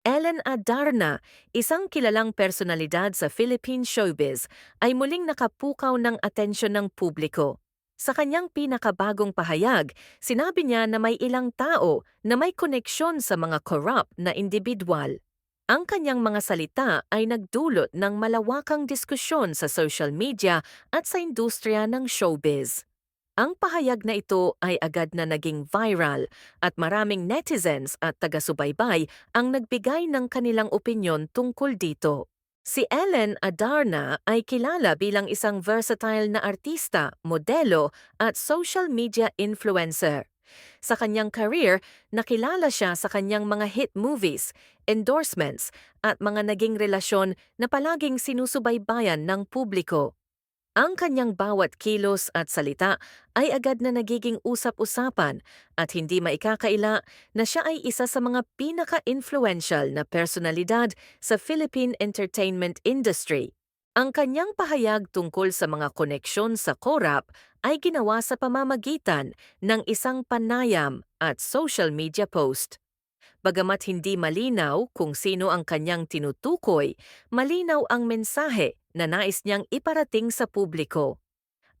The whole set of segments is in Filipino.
Ellen Adarna, isang kilalang personalidad sa Philippine showbiz, ay muling nakapukaw ng atensyon ng publiko. Sa kanyang pinakabagong pahayag, sinabi niya na may ilang tao na may koneksyon sa mga corrupt na individual. Ang kanyang mga salita ay nagdulot ng malawakang diskusyon sa social media at sa industriya ng showbiz. Ang pahayag na ito ay agad na naging viral at maraming netizens at taga-subaybay ang nagbigay ng kanilang opinyon tungkol dito. Si Ellen Adarna ay kilala bilang isang versatile na artista, modelo at social media influencer. Sa kanyang career, nakilala siya sa kanyang mga hit movies, endorsements at mga naging relasyon na palaging sinusubaybayan ng publiko. Ang kanyang bawat kilos at salita ay agad na nagiging usap-usapan at hindi maikakaila na siya ay isa sa mga pinaka-influential na personalidad sa Philippine entertainment industry. Ang kanyang pahayag tungkol sa mga koneksyon sa korap ay ginawa sa pamamagitan ng isang panayam at social media post. Bagamat hindi malinaw kung sino ang kanyang tinutukoy, malinaw ang mensahe na nais niyang iparating sa publiko.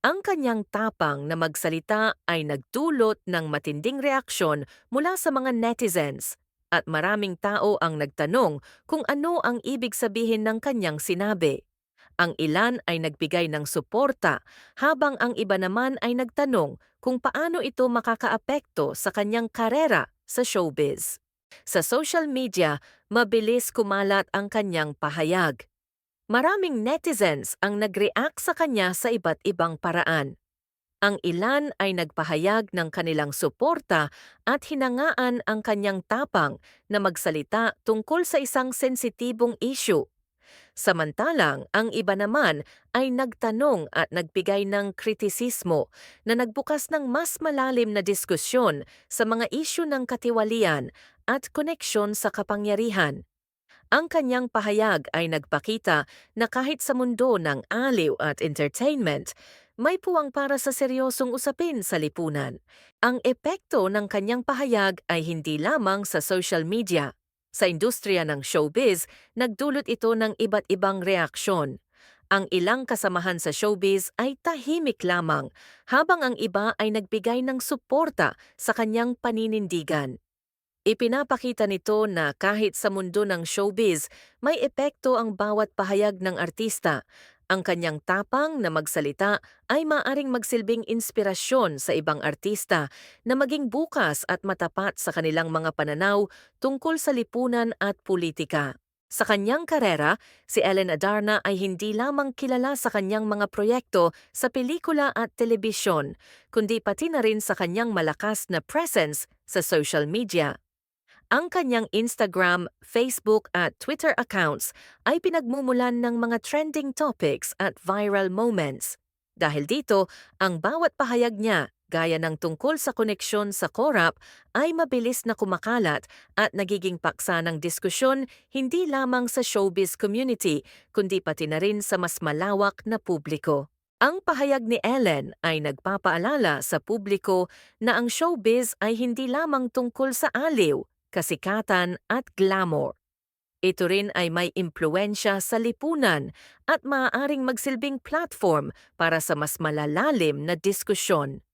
Ang kanyang tapang na magsalita ay nagdulot ng matinding reaksyon mula sa mga netizens at maraming tao ang nagtanong kung ano ang ibig sabihin ng kanyang sinabi. Ang ilan ay nagbigay ng suporta habang ang iba naman ay nagtanong kung paano ito makakaapekto sa kanyang karera sa showbiz. Sa social media, mabilis kumalat ang kanyang pahayag. Maraming netizens ang nag-react sa kanya sa iba't ibang paraan. Ang ilan ay nagpahayag ng kanilang suporta at hinangaan ang kanyang tapang na magsalita tungkol sa isang sensitibong issue. Samantalang ang iba naman ay nagtanong at nagbigay ng kritisismo na nagbukas ng mas malalim na diskusyon sa mga isyu ng katiwalian at koneksyon sa kapangyarihan. Ang kanyang pahayag ay nagpakita na kahit sa mundo ng aliw at entertainment, may puwang para sa seryosong usapin sa lipunan. Ang epekto ng kanyang pahayag ay hindi lamang sa social media. Sa industriya ng showbiz, nagdulot ito ng iba't ibang reaksyon. Ang ilang kasamahan sa showbiz ay tahimik lamang, habang ang iba ay nagbigay ng suporta sa kanyang paninindigan. Ipinapakita nito na kahit sa mundo ng showbiz, may epekto ang bawat pahayag ng artista. Ang kanyang tapang na magsalita ay maaring magsilbing inspirasyon sa ibang artista na maging bukas at matapat sa kanilang mga pananaw tungkol sa lipunan at politika. Sa kanyang karera, si Ellen Adarna ay hindi lamang kilala sa kanyang mga proyekto sa pelikula at telebisyon, kundi pati na rin sa kanyang malakas na presence sa social media. Ang kanyang Instagram, Facebook at Twitter accounts ay pinagmumulan ng mga trending topics at viral moments. Dahil dito, ang bawat pahayag niya, gaya ng tungkol sa koneksyon sa korap, ay mabilis na kumakalat at nagiging paksa ng diskusyon hindi lamang sa showbiz community, kundi pati na rin sa mas malawak na publiko. Ang pahayag ni Ellen ay nagpapaalala sa publiko na ang showbiz ay hindi lamang tungkol sa aliw, kasikatan at glamour. Ito rin ay may impluensya sa lipunan at maaaring magsilbing platform para sa mas malalalim na diskusyon.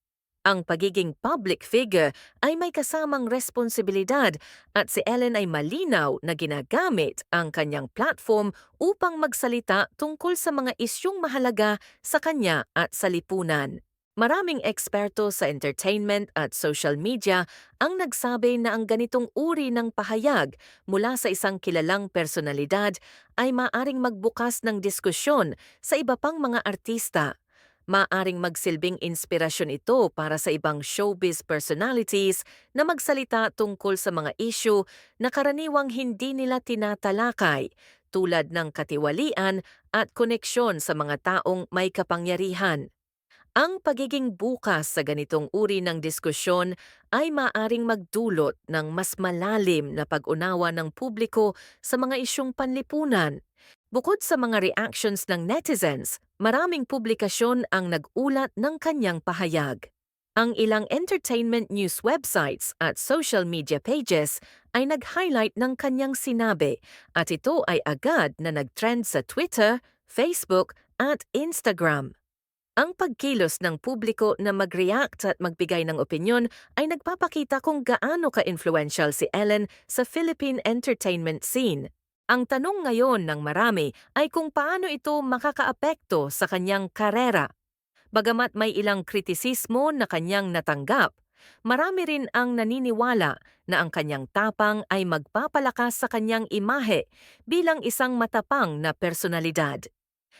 Ang pagiging public figure ay may kasamang responsibilidad at si Ellen ay malinaw na ginagamit ang kanyang platform upang magsalita tungkol sa mga isyung mahalaga sa kanya at sa lipunan. Maraming eksperto sa entertainment at social media ang nagsabi na ang ganitong uri ng pahayag mula sa isang kilalang personalidad ay maaring magbukas ng diskusyon sa iba pang mga artista. Maaring magsilbing inspirasyon ito para sa ibang showbiz personalities na magsalita tungkol sa mga issue na karaniwang hindi nila tinatalakay tulad ng katiwalian at koneksyon sa mga taong may kapangyarihan. Ang pagiging bukas sa ganitong uri ng diskusyon ay maaring magdulot ng mas malalim na pag-unawa ng publiko sa mga isyong panlipunan. Bukod sa mga reactions ng netizens, maraming publikasyon ang nag-ulat ng kanyang pahayag. Ang ilang entertainment news websites at social media pages ay nag-highlight ng kanyang sinabi at ito ay agad na nag-trend sa Twitter, Facebook at Instagram. Ang pagkilos ng publiko na mag-react at magbigay ng opinyon ay nagpapakita kung gaano ka-influential si Ellen sa Philippine entertainment scene. Ang tanong ngayon ng marami ay kung paano ito makakaapekto sa kanyang karera. Bagamat may ilang kritisismo na kanyang natanggap, marami rin ang naniniwala na ang kanyang tapang ay magpapalakas sa kanyang imahe bilang isang matapang na personalidad.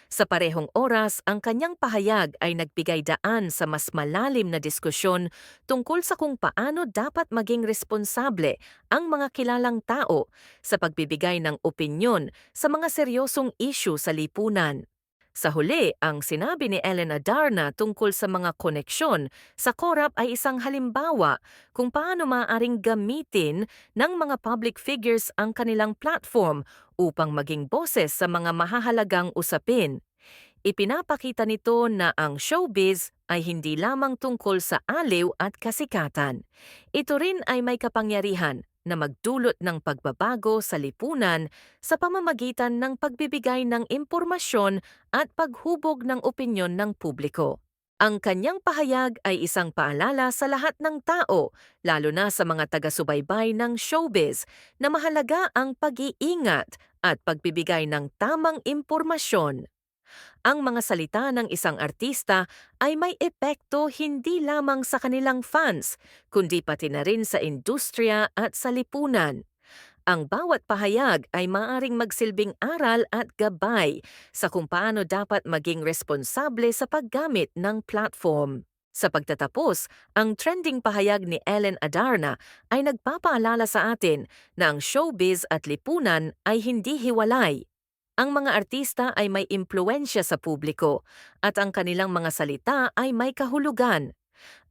Sa parehong oras, ang kanyang pahayag ay nagbigay daan sa mas malalim na diskusyon tungkol sa kung paano dapat maging responsable ang mga kilalang tao sa pagbibigay ng opinyon sa mga seryosong issue sa lipunan. Sa huli, ang sinabi ni Ellen Adarna tungkol sa mga koneksyon sa korap ay isang halimbawa kung paano maaaring gamitin ng mga public figures ang kanilang platform upang maging boses sa mga mahahalagang usapin. Ipinapakita nito na ang showbiz ay hindi lamang tungkol sa aliw at kasikatan. Ito rin ay may kapangyarihan na magdulot ng pagbabago sa lipunan sa pamamagitan ng pagbibigay ng impormasyon at paghubog ng opinyon ng publiko. Ang kanyang pahayag ay isang paalala sa lahat ng tao, lalo na sa mga taga-subaybay ng showbiz, na mahalaga ang pag-iingat at pagbibigay ng tamang impormasyon. Ang mga salita ng isang artista ay may epekto hindi lamang sa kanilang fans, kundi pati na rin sa industriya at sa lipunan. Ang bawat pahayag ay maaring magsilbing aral at gabay sa kung paano dapat maging responsable sa paggamit ng platform. Sa pagtatapos, ang trending pahayag ni Ellen Adarna ay nagpapaalala sa atin na ang showbiz at lipunan ay hindi hiwalay. Ang mga artista ay may impluensya sa publiko at ang kanilang mga salita ay may kahulugan.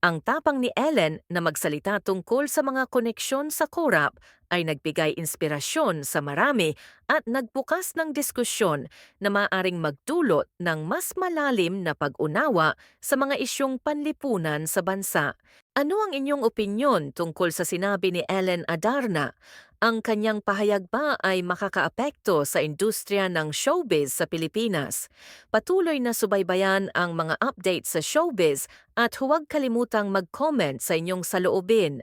Ang tapang ni Ellen na magsalita tungkol sa mga koneksyon sa korap ay nagbigay inspirasyon sa marami at nagbukas ng diskusyon na maaring magdulot ng mas malalim na pag-unawa sa mga isyong panlipunan sa bansa. Ano ang inyong opinyon tungkol sa sinabi ni Ellen Adarna? Ang kanyang pahayag ba ay makakaapekto sa industriya ng showbiz sa Pilipinas? Patuloy na subaybayan ang mga updates sa showbiz at huwag kalimutang mag-comment sa inyong saloobin.